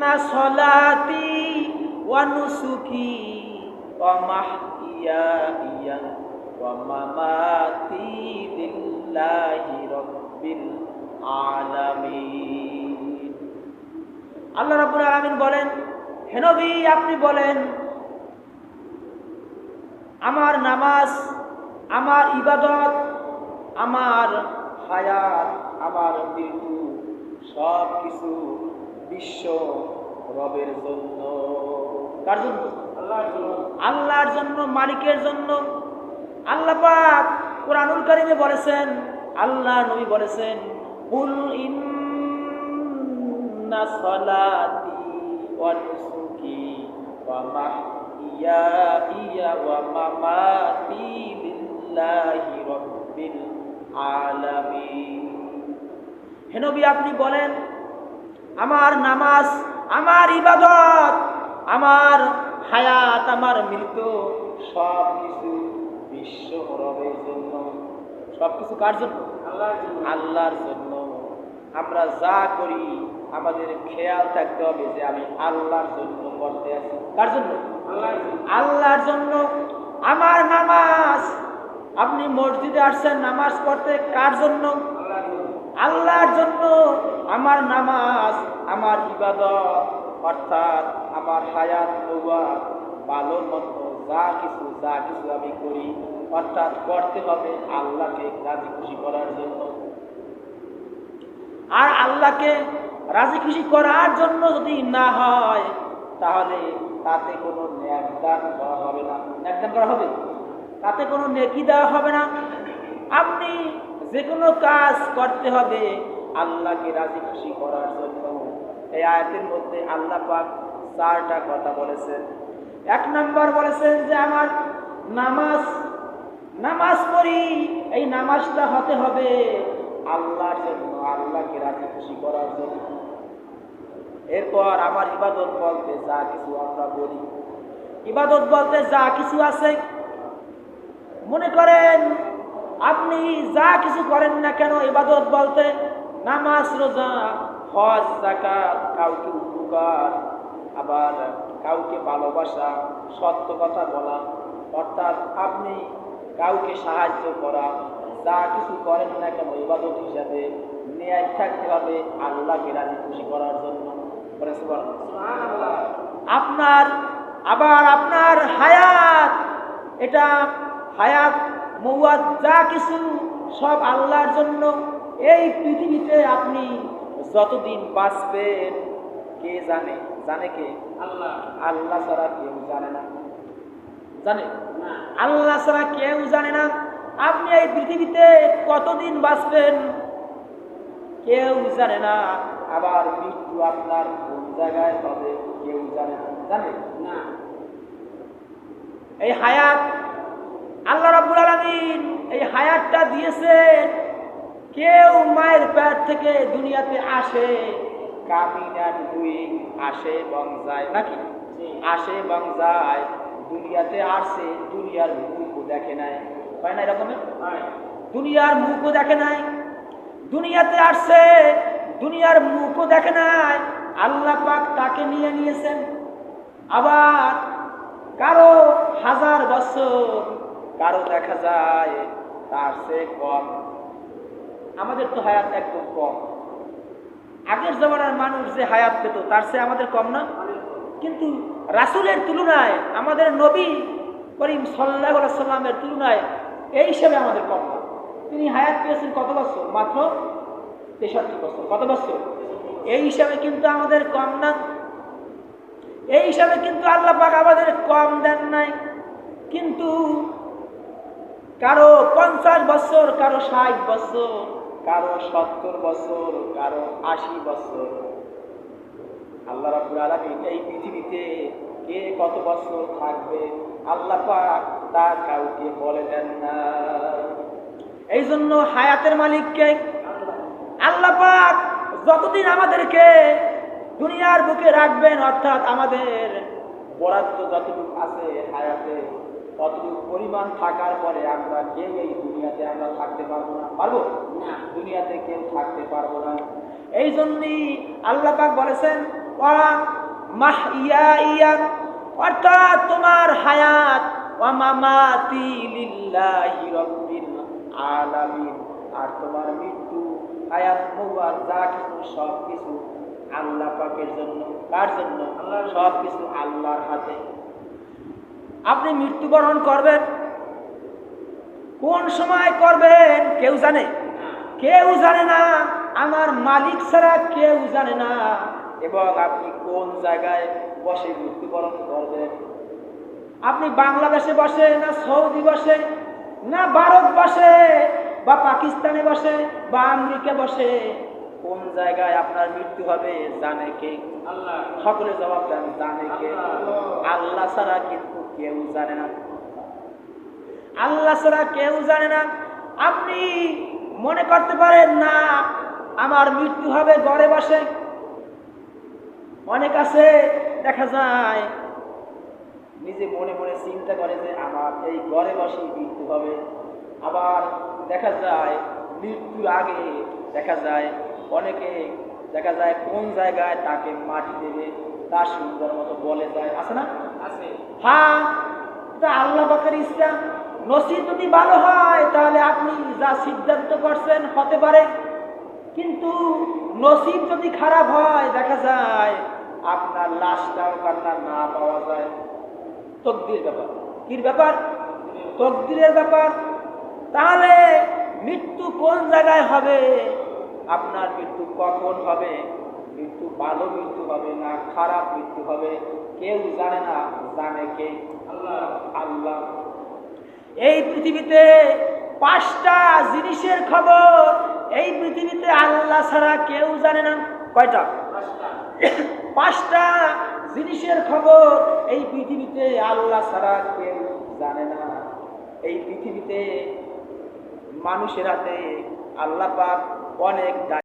ইন্না সলাতি ওয়া নুসুকি ওয়া মাহইয়া ওয়া আল্লাহ রাব্বুল আলামিন বলেন, হে আপনি বলেন, আমার নামাজ, আমার ইবাদত, আমার হায়াত, আমার মৃত্যু সব কিছু বিশ্ব রবের জন্য। কার জন্য? আল্লাহর জন্য, মালিকের জন্য। আল্লাহ পাক কোরআনুল কারিমে বলেছেন, আল্লাহ নবী বলেছেন, কুল ইন্না সালাতি ওয়া নুসুকি ওয়া মাহইয়া ওয়া মামাতি লিল্লাহি রাব্বিল আলামিন। হে নবী, আপনি বলেন আমার নামাজ, আমার ইবাদত, আমার হায়াত, আমার মৃত্যু, সব কিছু বিশ্ব রবের জন্য। সব কিছু কার জন্য? আল্লাহর জন্য। আমরা যা করি, আমাদের খেয়াল থাকতে হবে যে আমি আল্লাহর জন্য করতে আছি। কার জন্য? আল্লাহর জন্য। আমার নামাজ, আপনি মসজিদে আসছেন, নামাজ পড়তে কার জন্য? আল্লাহর জন্য আমার নামাজ, আমার ইবাদত, অর্থাৎ আমার হায়াত ভালো মতো যা কিছু যা কিছু আমি করি, অর্থাৎ করতে হবে আল্লাহকে রাজি খুশি করার জন্য। আর আল্লাহকে রাজি খুশি করার জন্য যদি না হয়, তাহলে তাতে কোনো ন্যাকদান করা হবে না। ন্যাকদান করা হবে? তাতে কোনো নেকি দেওয়া হবে না। আপনি যে কোনো কাজ করতে হবে, আল্লাহকে রাজি খুশি করার জন্য। এই আয়াতের মধ্যে আল্লাহ পাক চারটা কথা বলেছেন। এক নম্বর বলেছেন যে, আমার নামাজ নামাজ পড়ি, এই নামাজটা হতে হবে আল্লাহর জন্য, আল্লাহকে রাজি খুশি করার জন্য। এরপর আমার ইবাদত বলতে যা কিছু আমরা বলি। ইবাদত বলতে যা কিছু আছে। মনে করেন আপনি যা কিছু করেন না কেন ইবাদত বলতে? নামাজ রোজা হজ জাকাত কাউকে উপকার আবার কাউকে ভালোবাসা সত্য কথা বলা অর্থাৎ আপনি কাউকে সাহায্য করা যা কিছু করেন না কেন ইবাদত হিসাবে ন্যায় থাকতে হবে আল্লাহকে রাজি খুশি করার জন্য। আপনার আবার আপনার হায়াত এটা হায়াত মৌয়াদ যা কিছু সব আল্লাহর জন্য এই পৃথিবীতে আপনি যতদিন বাঁচবেন কে জানে? জানে কে? আল্লাহ। আল্লাহ ছাড়া কেউ জানে না। জানে? আল্লাহ ছাড়া কেউ জানে না। আপনি এই পৃথিবীতে কতদিন বাঁচবেন কেউ জানে না। আবার মৃত্যু আপনার কোন জায়গায় হবে কেউ জানে না। জানে? না। এই হায়াত আল্লাহ রাব্বুল আলামিন এই হায়াতটা দিয়েছেন। কেউ মায়ের পেট থেকে দুনিয়াতে আসে কামিং অ্যান্ড ডুইং আসে এবং যায় নাকি? আসে এবং যায় দুনিয়াতে আসে দুনিয়ার মুখও দেখে নাই। হয় না এরকমের দুনিয়ার মুখও দেখে নাই। দুনিয়াতে আসছে দুনিয়ার মুখও দেখে নাই। আল্লাহ পাক তাকে নিয়ে নিয়েছেন। আবার কারও হাজার বছর কারও দেখা যায়, তার সে কম। আমাদের তো হায়াত একদম কম। আগের জমানার মানুষ যে হায়াত পেত, তার সে আমাদের কম না? কিন্তু রাসুলের তুলনায়, আমাদের নবী করিম সাল্লাহ সাল্লামের তুলনায় এই হিসাবে আমাদের কম না। তিনি হায়াত পেয়েছেন কত বছর? মাত্র তেষট্টি বছর। কত বছর? এই হিসাবে কিন্তু আমাদের কম না। এই হিসাবে কিন্তু আল্লাহ পাক আমাদের কম দেন নাই। কিন্তু কারও পঞ্চাশ বছর, কারও ষাট বছর, কারও সত্তর বছর, কারও আশি বছর। আল্লাহ রাবুল আলমিন এই পৃথিবীতে কে কত বছর থাকবে, আল্লাহ পাক তা কাউকে বলে দেন না। এই জন্য হায়াতের মালিককে, আল্লাহ পাক যতদিন আমাদেরকে দুনিয়ার বুকে রাখবেন, অর্থাৎ আমাদের বরাদ্দ যতটুকু আছে হায়াতে ততটুকু পরিমাণ থাকার পরে আমরা কেউ এই দুনিয়াতে আমরা থাকতে পারব না? পারব? না। দুনিয়াতে কেউ থাকতে পারব না। এই জন্যই আল্লাহ পাক বলেছেন ওয়া মাহইয়াইয়া অর্থাৎ তোমার হায়াত ওয়া মামাতি লিল্লাহি রাব্বিল আলামিন আর তোমার মৃত্যু হায়াত মুবাদ যা কিছু সব কিছু আল্লাহ পাকের জন্য কার জন্য? সব কিছু আল্লাহর হাতে। আপনি মৃত্যুবরণ করবেন। কোন সময় করবেন কেউ জানে। কেউ জানে না আমার মালিক ছাড়া কেউ জানে না। এবং আপনি কোন জায়গায় বসে মৃত্যুবরণ করবেন? আপনি বাংলাদেশে বসে না সৌদি বসে না ভারত বসে বা পাকিস্তানে বসে বা আমেরিকা বসে? কোন জায়গায় আপনার মৃত্যু হবে জানে কে? আল্লাহ। সকলে জবাব দেন জানে কে? আল্লাহ। ছাড়া কিন্তু কেউ জানে না। আল্লাহ ছাড়া কেউ জানে না। আপনি মনে করতে পারেন, না, আমার মৃত্যু হবে ঘরে বসে। অনেক আছে, দেখা যায়, নিজে মনে মনে চিন্তা করে যে আমার এই ঘরে বসে মৃত্যু হবে। আবার দেখা যায়, মৃত্যুর আগে দেখা যায়, অনেকে দেখা যায় কোন জায়গায় তাকে মাটি দেবে তা সুন্দর মতো বলে যায়। আছে না? আছে। হ্যাঁ আল্লাহ পাকের ইচ্ছা নসিব যদি ভালো হয়, তাহলে আপনি যা সিদ্ধান্ত করছেন হতে পারে। কিন্তু নসিব যদি খারাপ হয়, দেখা যায় আপনার লাশটাও কান্না না পাওয়া যায়। তকদির ব্যাপার। কির ব্যাপার? তকদিরের ব্যাপার। তাহলে মৃত্যু কোন জায়গায় হবে? আপনার মৃত্যু কখন হবে? মৃত্যু ভালো মৃত্যু হবে না খারাপ মৃত্যু হবে কেউ জানে না জানে কে? আল্লাহ। আল্লাহ। এই পৃথিবীতে পাঁচটা জিনিসের খবর এই পৃথিবীতে আল্লাহ ছাড়া কেউ জানে না। কয়টা? পাঁচটা। জিনিসের খবর এই পৃথিবীতে আল্লাহ ছাড়া কেউ জানে না। এই পৃথিবীতে মানুষের হাতে আল্লাহ পাক অনেক